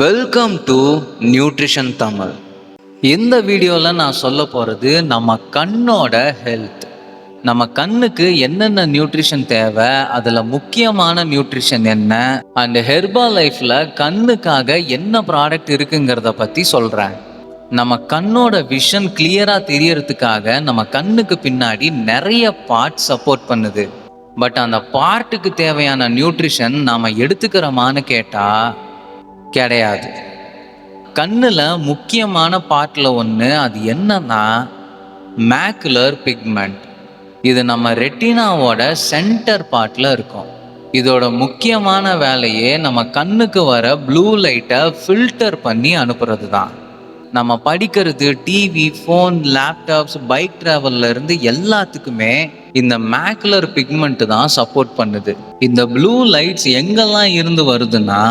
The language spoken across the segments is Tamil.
வெல்கம் டு நியூட்ரிஷன் தமிழ் இந்த வீடியோவில் நான் சொல்ல போகிறது நம்ம கண்ணோட ஹெல்த் நம்ம கண்ணுக்கு என்னென்ன நியூட்ரிஷன் தேவை அதில் முக்கியமான நியூட்ரிஷன் என்ன அண்ட் ஹெர்பா லைஃப்பில் கண்ணுக்காக என்ன ப்ராடக்ட் இருக்குங்கிறத பற்றி சொல்கிறேன் நம்ம கண்ணோட விஷன் கிளியராக தெரியறதுக்காக நம்ம கண்ணுக்கு பின்னாடி நிறைய பார்ட் சப்போர்ட் பண்ணுது. பட் அந்த பார்ட்டுக்கு தேவையான நியூட்ரிஷன் நாம் எடுத்துக்கிறோமான்னு கேட்டால் கிடையாது. கண்ணில் முக்கியமான பார்ட்டில் ஒன்று அது என்னன்னா மேக்குலர் பிக்மெண்ட் இது நம்ம ரெட்டினாவோட சென்டர் பார்ட்டில் இருக்கும். இதோட முக்கியமான வேலையே நம்ம கண்ணுக்கு வர ப்ளூ லைட்டை ஃபில்டர் பண்ணி அனுப்புறது தான் நம்ம படிக்கிறது டிவி ஃபோன் லேப்டாப்ஸ் பைக் ட்ராவல்ல இருந்து எல்லாத்துக்குமே இந்த மேக்குலர் பிக்மெண்ட் தான் சப்போர்ட் பண்ணுது. இந்த ப்ளூ லைட்ஸ் எங்கெல்லாம் இருந்து வருதுன்னா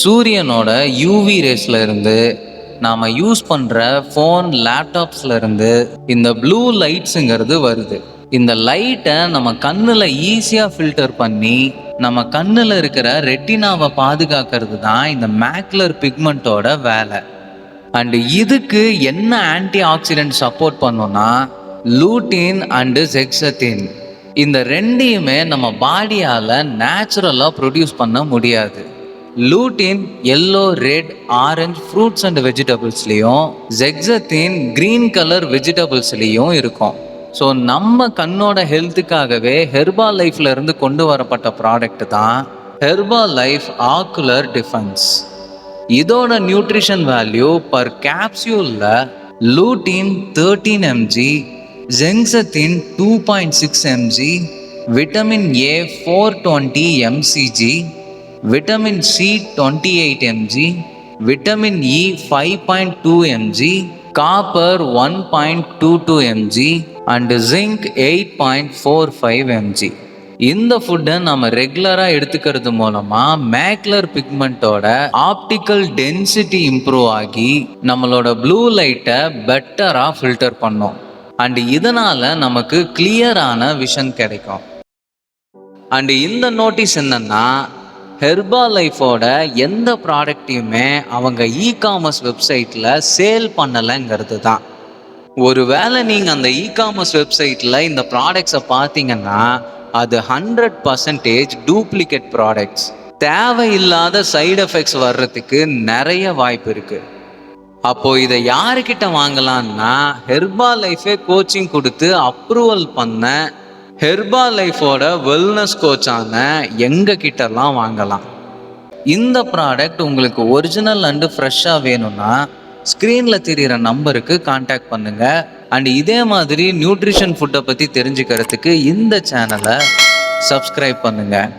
சூரியனோட யூவி ரேஸ்ல இருந்து நாம யூஸ் பண்ற ஃபோன் லேப்டாப்ஸ்ல இருந்து இந்த ப்ளூ லைட்ஸுங்கிறது வருது. இந்த லைட்டை நம்ம கண்ணுல ஈஸியா ஃபில்டர் பண்ணி நம்ம கண்ணுல இருக்கிற ரெட்டினாவை பாதுகாக்கிறது தான் இந்த மேக்லர் பிக்மெண்ட்டோட வேலை. அண்டு இதுக்கு என்ன ஆன்டி ஆக்சிடென்ட் சப்போர்ட் பண்ணும்னா லூட்டின் அண்டு செக்ஸத்தின் இந்த ரெண்டையுமே நம்ம பாடியால் நேச்சுரலாக ப்ரொடியூஸ் பண்ண முடியாது. Lutein yellow red orange fruits and வெஜிடபிள்ஸ்லேயும் zeaxanthin green colour வெஜிடபிள்ஸ்லேயும் இருக்கும். ஸோ நம்ம கண்ணோட ஹெல்த்துக்காகவே ஹெர்பா லைஃப்ல இருந்து கொண்டு வரப்பட்ட ப்ராடக்ட் தான் ஹெர்பா லைஃப் ஆக்குலர் டிஃபென்ஸ் இதோட nutrition value per கேப்சியூலில் lutein thirteen MG zeaxanthin two point six MG vitamin A four twenty MCG vitamin C twenty eight MG vitamin E five point two MG copper one point two two MG and zinc eight point four five MG இந்த ஃபுட்டை நம்ம ரெகுலராக எடுத்துக்கிறது மூலமாக மேக்லர் பிக்மெண்ட்டோட ஆப்டிக்கல் டென்சிட்டி இம்ப்ரூவ் ஆகி நம்மளோட ப்ளூ லைட்டை பெட்டராக ஃபில்டர் பண்ணும். அண்ட் இதனால் நமக்கு கிளியரான விஷன் கிடைக்கும். அண்ட் இந்த நோட்டீஸ் என்னன்னா ஹெர்பா லைஃபோட எந்த ப்ராடக்ட்டையுமே அவங்க இ காமர்ஸ் வெப்சைட்டில் சேல் பண்ணலைங்கிறது தான். ஒருவேளை நீங்கள் அந்த இ காமர்ஸ் வெப்சைட்டில் இந்த ப்ராடக்ட்ஸை பார்த்தீங்கன்னா அது ஹண்ட்ரட் பர்சன்டேஜ் டூப்ளிகேட் ப்ராடக்ட்ஸ் தேவையில்லாத சைடு எஃபெக்ட்ஸ் வர்றதுக்கு நிறைய வாய்ப்பு இருக்குது அப்போ இதை யாருக்கிட்ட வாங்கலான்னா ஹெர்பா லைஃபே கோச்சிங் கொடுத்து அப்ரூவல் பண்ண ஹெர்பா லைஃபோட வெல்னஸ் கோச்சான எங்கள் கிட்டலாம் வாங்கலாம். இந்த ப்ராடக்ட் உங்களுக்கு ஒரிஜினல் அண்டு ஃப்ரெஷ்ஷாக வேணும்னா ஸ்க்ரீனில் தெரிகிற நம்பருக்கு காண்டாக்ட் பண்ணுங்க. அண்ட் இதே மாதிரி நியூட்ரிஷன் ஃபுட்டை பற்றி தெரிஞ்சுக்கிறதுக்கு இந்த சேனலை சப்ஸ்கிரைப் பண்ணுங்கள்